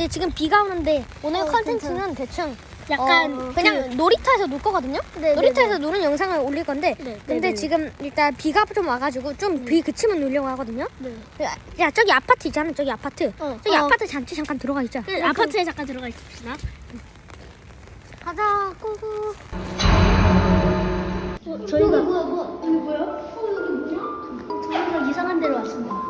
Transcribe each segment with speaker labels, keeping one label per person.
Speaker 1: 근데 지금 비가 오는데 오늘
Speaker 2: 어,
Speaker 1: 컨텐츠는 대충
Speaker 2: 약간
Speaker 1: 어, 그냥 놀이터에서 놀 거거든요.
Speaker 2: 네,
Speaker 1: 놀이터에서
Speaker 2: 네,
Speaker 1: 노는 영상을 올릴 건데
Speaker 2: 네,
Speaker 1: 근데
Speaker 2: 네, 네.
Speaker 1: 지금 일단 비가 좀 와가지고 좀 비 그치면 놀려고 하거든요.
Speaker 2: 네.
Speaker 1: 야, 야 저기 아파트 있잖아 저기 아파트
Speaker 2: 어,
Speaker 1: 저기
Speaker 2: 어.
Speaker 1: 아파트 잠시 잠깐 들어가 있자.
Speaker 2: 그 아파트에 잠깐 들어가 있읍시다.
Speaker 1: 가자 고고.
Speaker 2: 어, 저희가 뭐야 뭐야 여기 뭐야? 어 여기 뭐야? 저희가 이상한 데로 왔습니다.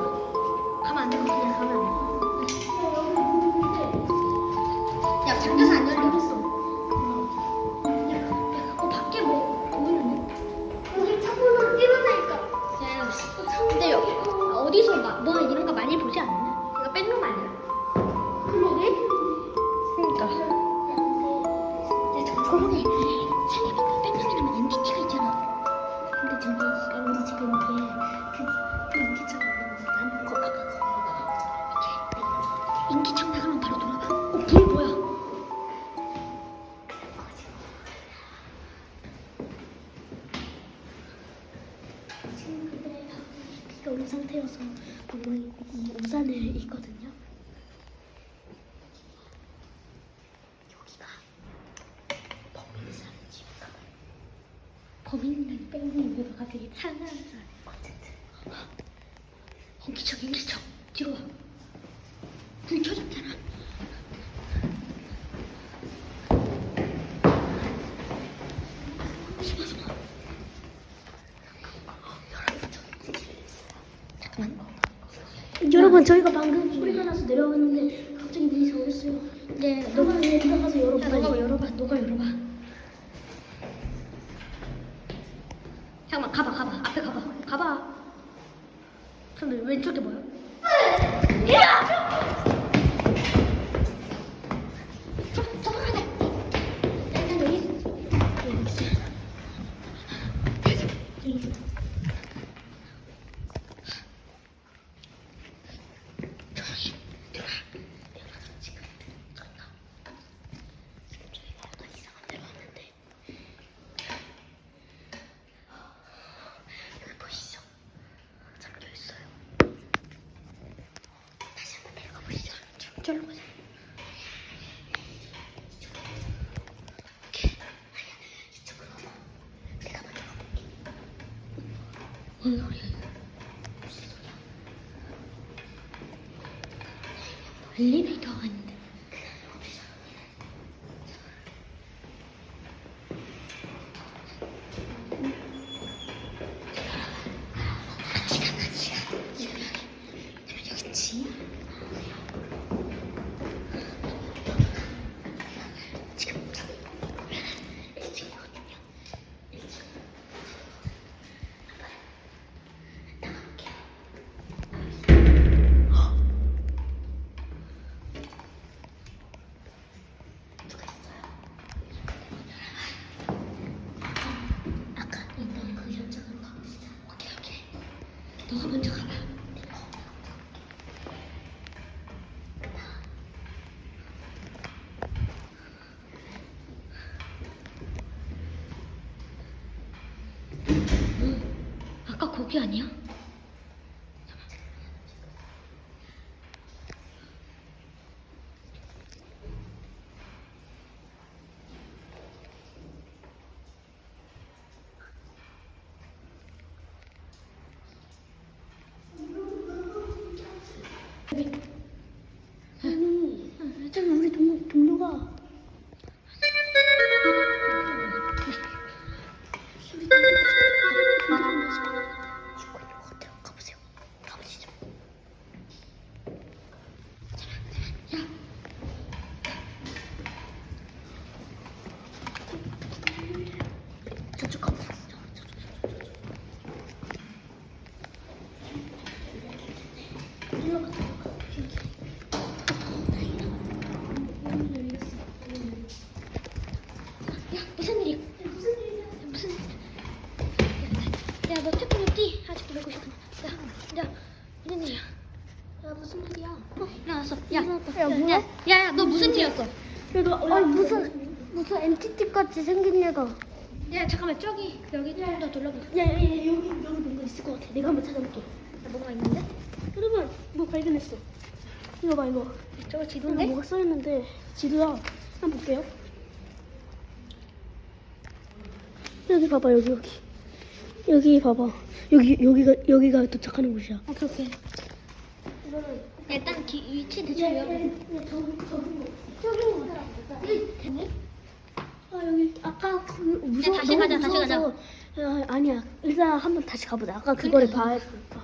Speaker 1: 근데
Speaker 2: 비가 온 상태여서 방금 이 우산을 입거든요. 여기가 범인산 집인가 봐요.
Speaker 1: 범인은 뺑뺑이가 갑자기 찬란해서
Speaker 2: 어쨌든
Speaker 1: 인기척 인기척 뒤로 와. 불 켜졌잖아. 숨어 숨어. 잠깐만.
Speaker 2: 여러분 저희가 방금 소리가 나서 내려왔는데 갑자기 문이 잠겼어요.
Speaker 1: 네,
Speaker 2: 너가 내 들어가서
Speaker 1: 야,
Speaker 2: 열어봐.
Speaker 1: 너가 열어봐. 너가 열어봐. 잠깐만 가봐 가봐 앞에 가봐 가봐. 근데 왼쪽에 뭐야? 저, 저거 하네. 일단 여기
Speaker 2: 여기 있어. 여기 있어.
Speaker 1: 저기 들어와.
Speaker 2: 지금 저희가 지금 저희가 약간 이상한 데로 왔는데 여기 보이시죠? 잠겨 있어요. 다시 한번 내려가 보시죠. 저- 저기로 가자. 오케이. 아니야, 이쪽으로 와봐. 내가 먼저 가볼게.
Speaker 1: 뭔 소리야 이거?
Speaker 2: 무슨 소리야?
Speaker 1: 엘리베이터가 있는데.
Speaker 2: 같이 가, 같이 가. 지금 여기, 그러면 여기 지야? 지금 저기 1층이거든요. 1층. 나갈게요. 누가 있어요? 아까 있던 그 현장으로 가보시죠. 오케이, 오케이.
Speaker 1: 너가 먼저 가봐. 어, 아까 거기 아니야? 야, 너 태권도 뛰? 아직 모르고 싶구나. 야, 야, 무슨 일이야?
Speaker 2: 야 무슨 일이야?
Speaker 1: 어, 일어났어. 야.
Speaker 2: 야, 뭐야?
Speaker 1: 야, 야, 너 무슨 일이었어?
Speaker 2: 야 너
Speaker 3: 아니 무슨 무슨 엔티티 같이 생긴 애가
Speaker 1: 야, 잠깐만 저기 여기 좀 더 둘러봐.
Speaker 2: 야, 야, 야, 여기 여기 뭔가 있을 것 같아. 내가 한번 찾아볼게.
Speaker 1: 야, 뭐가 있는데?
Speaker 2: 여러분 뭐 발견했어. 이거 봐 이거.
Speaker 1: 저거 지도인데?
Speaker 2: 뭐가 써 있는데 지도야. 한번 볼게요. 여기 봐봐 여기 여기 여기 봐봐. 여기 여기가 여기가 도착하는 곳이야.
Speaker 1: 오케이, 오케이.
Speaker 2: 이거는
Speaker 1: 야, 일단 기, 위치 대충
Speaker 2: 야, 야, 야,
Speaker 1: 외워.
Speaker 2: 여기 됐네? 아 여기 아까 그 무서워
Speaker 1: 다시 가자, 다시
Speaker 2: 무서워서. 야, 아니야. 일단 한번 다시 가보자. 아까 그거를 봐야 되니까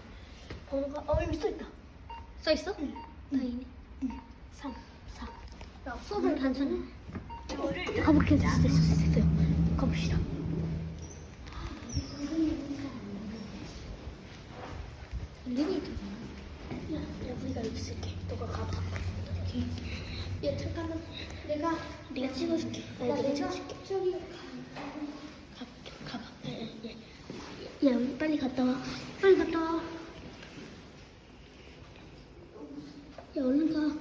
Speaker 2: 번호가 어 여기 써 있다.
Speaker 1: 써 있어? 다행이네.
Speaker 2: 3 4
Speaker 1: 야, 수업은 단순해.
Speaker 2: 가볼게요. 됐어 됐어 됐어요. 가봅시다
Speaker 1: 눈이
Speaker 2: 야, 야 우리가 여기 있을게. 너가 가봐 오케이.
Speaker 1: 야, 잠깐만. 내가
Speaker 2: 내가 찍어줄게. 아,
Speaker 1: 야,
Speaker 2: 내가
Speaker 1: 내가
Speaker 2: 찍어줄게.
Speaker 1: 저기
Speaker 2: 가, 가봐 야, 야, 야. 야 우리 빨리 갔다 와. 빨리 갔다 와야 얼른 가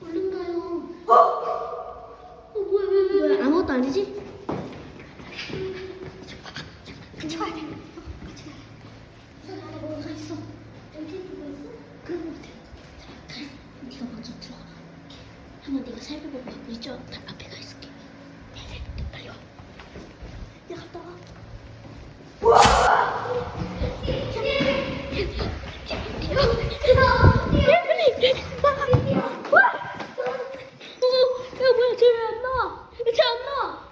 Speaker 2: 얼른 가요 어 뭐야 왜, 왜, 뭐야 아무것도 아니지? 같이 가야 돼 같이 가야 돼 안에 뭐가 있어 여기 뭐가 있어? 그런 거 같아 가 네가 먼저 들어가 한번 네가 살펴보고 우리 저 앞에 가 있을게 네네 빨리 와 야, 갔다 와. 야, 뭐야, 쟤왜안 나와? 쟤안 나와?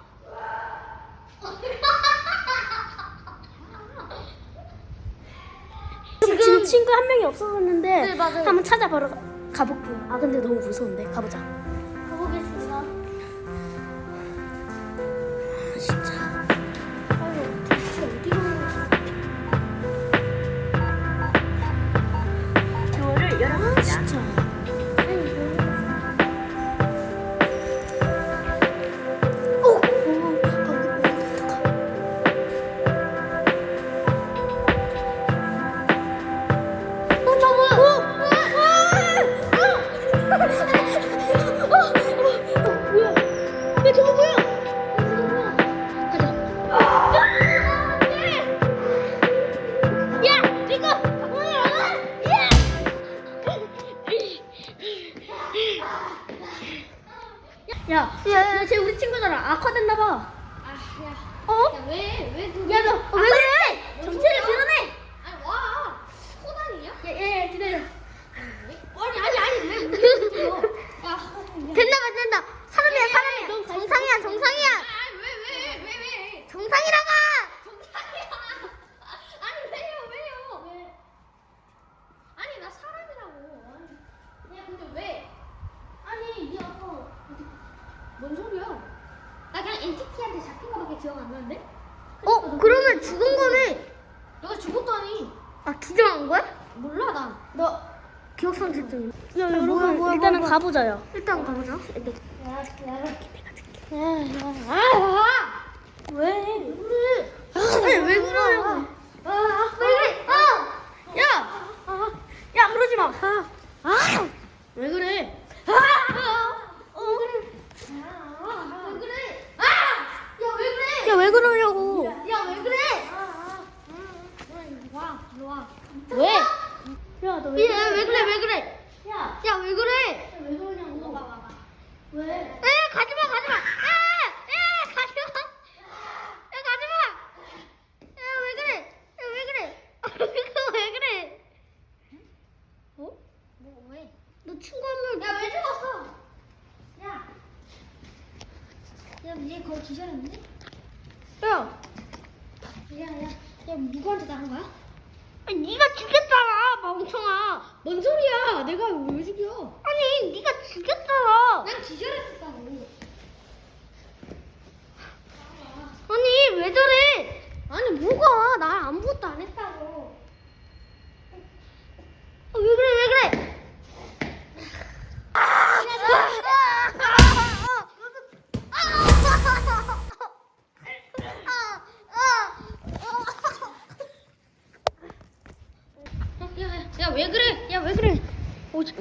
Speaker 2: 지금, 친구 한 명이 없어졌는데
Speaker 3: 네, 맞아요.
Speaker 2: 한번 찾아보러 가- 가볼게요. 아 근데 너무 무서운데 가보자. 악화 됐나 봐.
Speaker 1: 아, 야.
Speaker 2: 어?
Speaker 1: 야, 왜, 왜 그.
Speaker 2: 야, 너 왜 그래? 정체를 드러내.
Speaker 1: 아니, 와. 호단이냐?
Speaker 2: 야, 야, 야, 기다려.
Speaker 1: 아니, 아니, 아니, 왜 우리 들어? 야,
Speaker 3: 된다, 안 된다. 사람이야, 사람이야. 정상이야, 정상이야.
Speaker 1: 아니, 왜, 왜, 왜, 왜?
Speaker 3: 정상이라고.
Speaker 1: 정상이야. 아니, 왜요, 왜요? 아니, 나 사람이라고. 아니, 야, 근데 왜?
Speaker 2: 아니, 니 아까
Speaker 1: 뭔 소리야? 나 그냥 엔티티한테 잡힌 거밖에 기억 안 나는데?
Speaker 3: 어, 그러면 죽은 거네.
Speaker 1: 너가 죽었다니.
Speaker 3: 아, 기절한 거야?
Speaker 1: 몰라, 나.
Speaker 2: 너
Speaker 3: 기억상실증.
Speaker 2: 야, 여러분
Speaker 3: 뭐야, 뭐야,
Speaker 2: 일단은
Speaker 3: 뭐야.
Speaker 2: 가보자요.
Speaker 3: 일단 가보자.
Speaker 1: 아!
Speaker 2: 왜?
Speaker 3: 그래. 아니, 왜 그러냐고.
Speaker 2: 아,
Speaker 3: 왜 그래? 아!
Speaker 2: 야, 야 그러지 마. 아, 왜 그래? 아, 어 그래.
Speaker 3: 왜 그래?
Speaker 1: 아!
Speaker 3: 야, 왜 그래?
Speaker 2: 야 왜 그러냐고?
Speaker 3: 야, 왜 그래?
Speaker 1: 와, 일로 와.
Speaker 2: 왜? 야, 너 왜?
Speaker 3: 야, 왜 그래? 왜 그래?
Speaker 2: 야,
Speaker 3: 야, 왜 그래?
Speaker 2: 왜 그러냐고?
Speaker 1: 와봐, 와봐.
Speaker 2: 왜?
Speaker 3: 에, 가지 마, 가지 마. 에, 에, 가지 마. 야, 가지 마. 야, 왜 그래? 야, 왜 그래? 왜 그래?
Speaker 1: 어? 뭐, 왜?
Speaker 3: 너 친구 한 명.
Speaker 1: 야, 왜 죽었어? 야. 야, 얘 거기 기절했는데?
Speaker 2: 야,
Speaker 1: 야, 야. 야, 누구한테 나간 거야?
Speaker 3: 아니, 네가 죽였잖아, 멍청아.
Speaker 1: 뭔 소리야? 내가 왜 죽여?
Speaker 3: 아니, 네가 죽였잖아.
Speaker 1: 난 기절했었다고.
Speaker 3: 아니, 왜 저래?
Speaker 1: 아니, 뭐가? 나 아무것도 안 했다고.
Speaker 3: 아, 왜 그래, 왜 그래?
Speaker 1: 야, 야, 야, 왜 그래? 야, 왜 그래? 오, 저-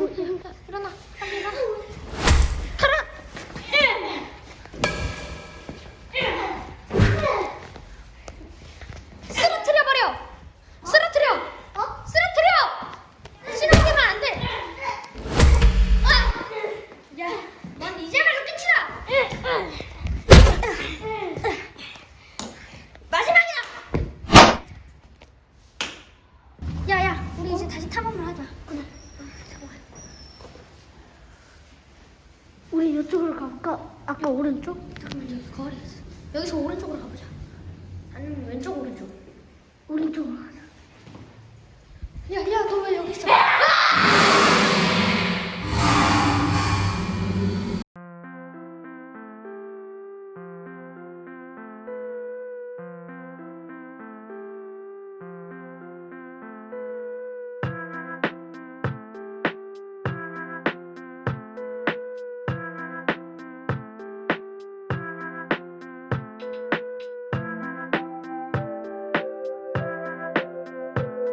Speaker 2: 이쪽으로 갈까? 아까 오른쪽?
Speaker 1: 잠깐만 여기 거울이 있어. 여기서 오른쪽으로 가보자. 아니면 왼쪽 오른쪽.
Speaker 2: 오른쪽으로 가자.
Speaker 1: 야야 너 왜 여기 있어? 아!